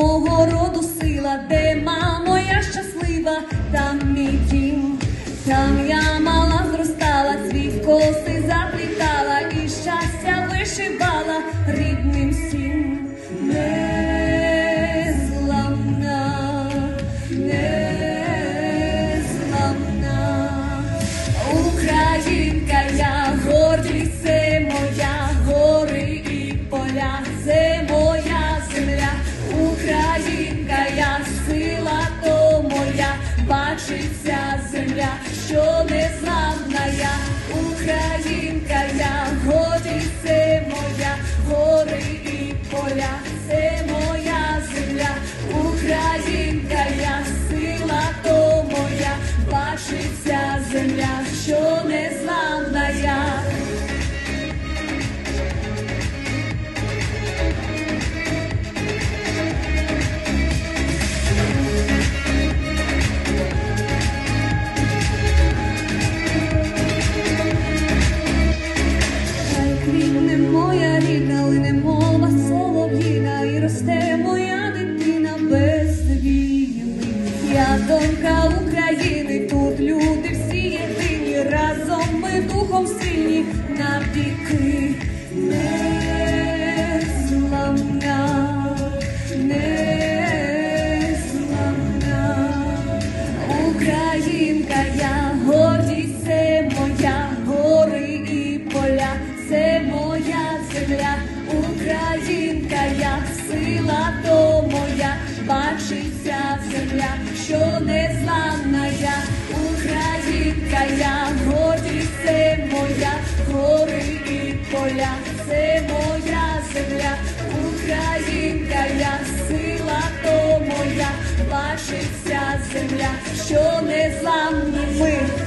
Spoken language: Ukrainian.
роду сила, де мамо я щаслива, там мій дім, там я мала зростала, свій коси заплітала і щастя вишивала. Рідним земля, росте моя дитина без війни. Я донька України, тут люди всі єдині, разом ми духом сильні навіки. Незламна, незламна. Українка, я сила то моя, бачиться земля, що незламна я, Українка, я гордість, це моя, гори і поля, це моя земля, Українка, я сила то моя, бачиться земля, що незламні ми.